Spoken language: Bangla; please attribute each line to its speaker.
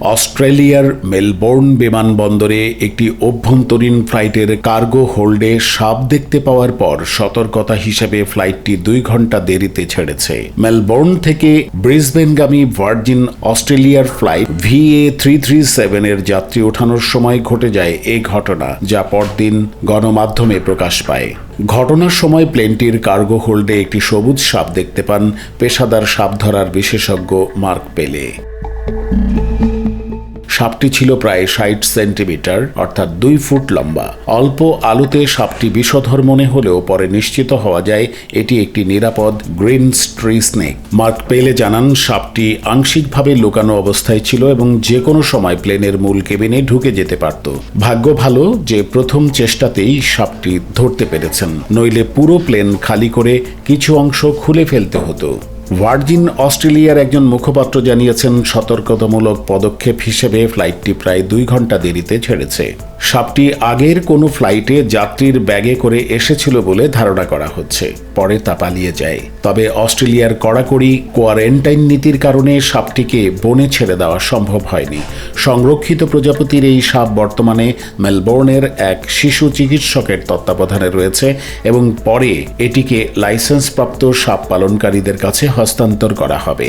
Speaker 1: অস্ট্রেলিয়ার মেলবোর্ন বিমানবন্দরে একটি অভ্যন্তরীণ ফ্লাইটের কার্গো হোল্ডে সাপ দেখতে পাওয়ার পর সতর্কতা হিসেবে ফ্লাইটটি দুই ঘণ্টা দেরিতে ছেড়েছে। মেলবোর্ন থেকে ব্রিসবেনগামী ভার্জিন অস্ট্রেলিয়ার ফ্লাইট ভিএ থ্রি থ্রি সেভেনের যাত্রী ওঠানোর সময় ঘটে যায় এ ঘটনা, যা পরদিন গণমাধ্যমে প্রকাশ পায়। ঘটনার সময় প্লেনটির কার্গো হোল্ডে একটি সবুজ সাপ দেখতে পান পেশাদার সাপ ধরার বিশেষজ্ঞ মার্ক পেলে। সাপটি ছিল প্রায় ষাট সেন্টিমিটার, অর্থাৎ দুই ফুট লম্বা। অল্প আলোতে সাপটি বিষধর মনে হলেও পরে নিশ্চিত হওয়া যায় এটি একটি নিরাপদ গ্রিন স্ট্রি স্নেক। মার্ক পেলে জানান, সাপটি আংশিকভাবে লুকানো অবস্থায় ছিল এবং যে কোনো সময় প্লেনের মূল কেবিনে ঢুকে যেতে পারত। ভাগ্য ভালো যে প্রথম চেষ্টাতেই সাপটি ধরতে পেরেছেন, নইলে পুরো প্লেন খালি করে কিছু অংশ খুলে ফেলতে হতো। ভার্জিন, অস্ট্রেলিয়ার একজন মুখপাত্র জানিয়েছেন, সতর্কতামূলক পদক্ষেপ হিসেবে ফ্লাইটটি প্রায় দুই ঘণ্টা দেরিতে ছেড়েছে। সাপটি আগের কোনো ফ্লাইটে যাত্রীর ব্যাগে করে এসেছিল বলে ধারণা করা হচ্ছে। পরে তা পালিয়ে যায়। তবে অস্ট্রেলিয়ার কড়াকড়ি কোয়ারেন্টাইন নীতির কারণে সাপটিকে বনে ছেড়ে দেওয়া সম্ভব হয়নি। সংরক্ষিত প্রজাপতির এই সাপ বর্তমানে মেলবোর্নের এক শিশু চিকিৎসকের তত্ত্বাবধানে রয়েছে এবং পরে এটিকে লাইসেন্সপ্রাপ্ত সাপ পালনকারীদের কাছে হস্তান্তর করা হবে।